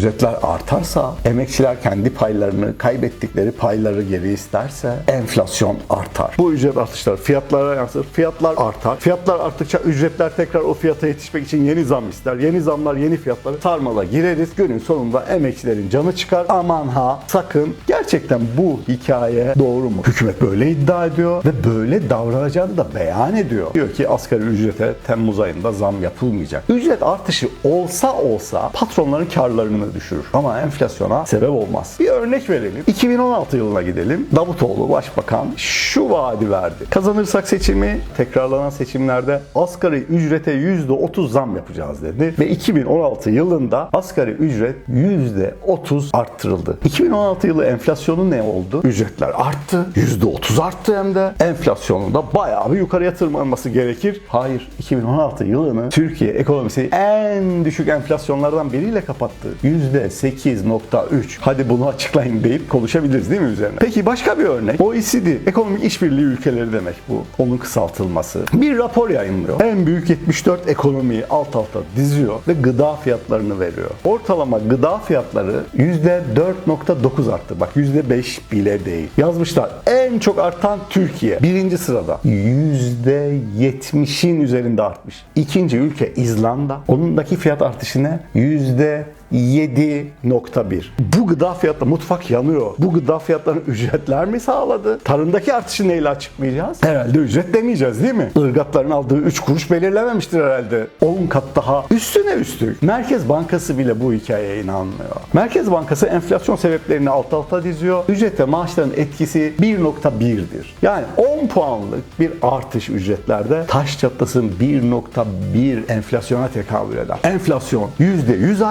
ücretler artarsa, emekçiler kendi paylarını, kaybettikleri payları geri isterse enflasyon artar. Bu ücret artışları fiyatlara yansır, fiyatlar artar. Fiyatlar arttıkça ücretler tekrar o fiyata yetişmek için yeni zam ister. Yeni zamlar, yeni fiyatları sarmala gireriz. Günün sonunda emekçilerin canı çıkar. Aman ha sakın. Gerçekten bu hikaye doğru mu? Hükümet böyle iddia ediyor ve böyle davranacağını da beyan ediyor. Diyor ki asgari ücrete Temmuz ayında zam yapılmayacak. Ücret artışı olsa olsa patronların karlarını düşürür. Ama enflasyona sebep olmaz. Bir örnek verelim. 2016 yılına gidelim. Davutoğlu başbakan şu vaadi verdi. Kazanırsak seçimi tekrarlanan seçimlerde asgari ücrete %30 zam yapacağız dedi. Ve 2016 yılında asgari ücret %30 arttırıldı. 2016 yılı enflasyonu ne oldu? Ücretler arttı. %30 arttı hem de. Enflasyonun da bayağı bir yukarıya tırmanması gerekir. Hayır. 2016 yılını Türkiye ekonomisi en düşük enflasyonlardan biriyle kapattı. %8.3. Hadi bunu açıklayın deyip konuşabiliriz değil mi üzerine? Peki başka bir örnek. OECD, ekonomik işbirliği ülkeleri demek bu. Onun kısaltılması. Bir rapor yayınlıyor. En büyük 74 ekonomiyi alt alta diziyor ve gıda fiyatlarını veriyor. Ortalama gıda fiyatları %4.9 arttı. Bak %5 bile değil. Yazmışlar en çok artan Türkiye. Birinci sırada. %70'in üzerinde artmış. İkinci ülke İzlanda. Onundaki fiyat artışı ne? Yüzde 7.1. Bu gıda fiyatları mutfak yanıyor. Bu gıda fiyatlarını ücretler mi sağladı? Tarımdaki artışı neyle açıklayacağız? Herhalde ücret demeyeceğiz değil mi? Irgatların aldığı 3 kuruş belirlememiştir herhalde. 10 kat daha üstüne üstlük. Merkez Bankası bile bu hikayeye inanmıyor. Merkez Bankası enflasyon sebeplerini alt alta diziyor. Ücret ve maaşların etkisi 1.1'dir. Yani 10 puanlık bir artış ücretlerde taş çatlasın 1.1 enflasyona tekabül eder. Enflasyon %100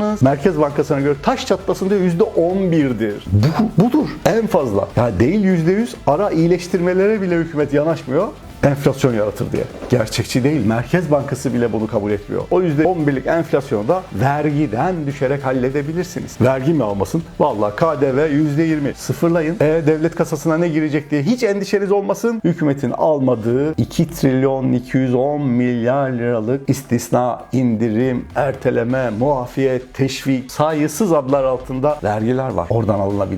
arttırdınız. Merkez Bankası'na göre taş çatlasında %11'dir. Bu, budur en fazla. Ya değil %100 ara iyileştirmelere bile hükümet yanaşmıyor enflasyon yaratır diye. Gerçekçi değil. Merkez Bankası bile bunu kabul etmiyor. O %11'lik enflasyonu da vergiden düşerek halledebilirsiniz. Vergi mi almasın? Vallahi KDV %20. Sıfırlayın. E devlet kasasına ne girecek diye hiç endişeniz olmasın. Hükümetin almadığı 2 trilyon 210 milyar liralık istisna, indirim, erteleme, muafiyet, teşvik, sayısız adlar altında vergiler var. Oradan alınabilir.